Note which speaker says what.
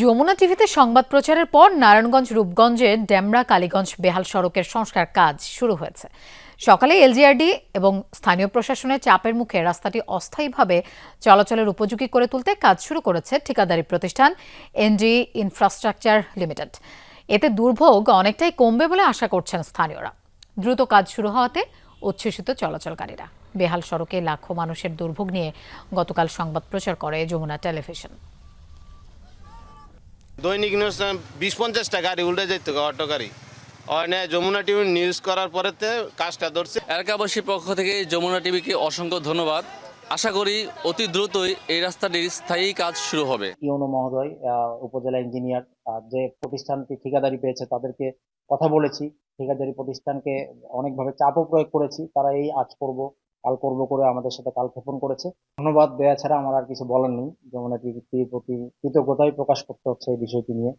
Speaker 1: যমুনা টিভিতে সংবাদ প্রচারের পর নারায়ণগঞ্জ রূপগঞ্জের ডেমরা, কালীগঞ্জ, বেহাল সড়কের সংস্কার কাজ শুরু হয়েছে। সকালে এলজিআরডি এবং স্থানীয় প্রশাসনের চাপের মুখে রাস্তাটি অস্থায়ীভাবে চলাচলের উপযোগী করে তুলতে কাজ শুরু করেছে ঠিকাদারি প্রতিষ্ঠান এনডি ইনফ্রাস্ট্রাকচার লিমিটেড। এতে দুর্ভোগ অনেকটাই কমবে বলে আশা করছেন স্থানীয়রা। দ্রুত কাজ শুরু হওয়াতে উচ্ছ্বসিত চলাচলকারীরা। বেহাল সড়কে লাখো মানুষের দুর্ভোগ নিয়ে গতকাল সংবাদ প্রচার করে যমুনা টেলিভিশন।
Speaker 2: দৈনিক নিউজ বিশ পঞ্চাশটা গাড়ি উল্টে যেত অটো গাড়ি অনেক যমুনা টিভি নিউজ করার পরেতে কাজটা ধরছে।
Speaker 3: এলাকাবাসীর পক্ষ থেকে যমুনা টিভিকে অসংখ্য ধন্যবাদ। আশা করি অতি দ্রুতই এই রাস্তাটির স্থায়ী কাজ শুরু হবে।
Speaker 4: ইউনো মহোদয় আহ, উপজেলা ইঞ্জিনিয়ার যে প্রতিষ্ঠানটি ঠিকাদারি পেয়েছে তাদেরকে কথা বলেছি। ঠিকাদারি প্রতিষ্ঠানকে অনেকভাবে চাপও প্রয়োগ করেছি। তারা এই আজ করব। কাল করব করে আমাদের সাথে কালক্ষেপণ করেছে। ধন্যবাদ দেয়া ছাড়া আমার আর কিছু বলার নেই। যেমন টিভির প্রতি কৃতজ্ঞতাই প্রকাশ করতে হচ্ছে এই বিষয়টি নিয়ে।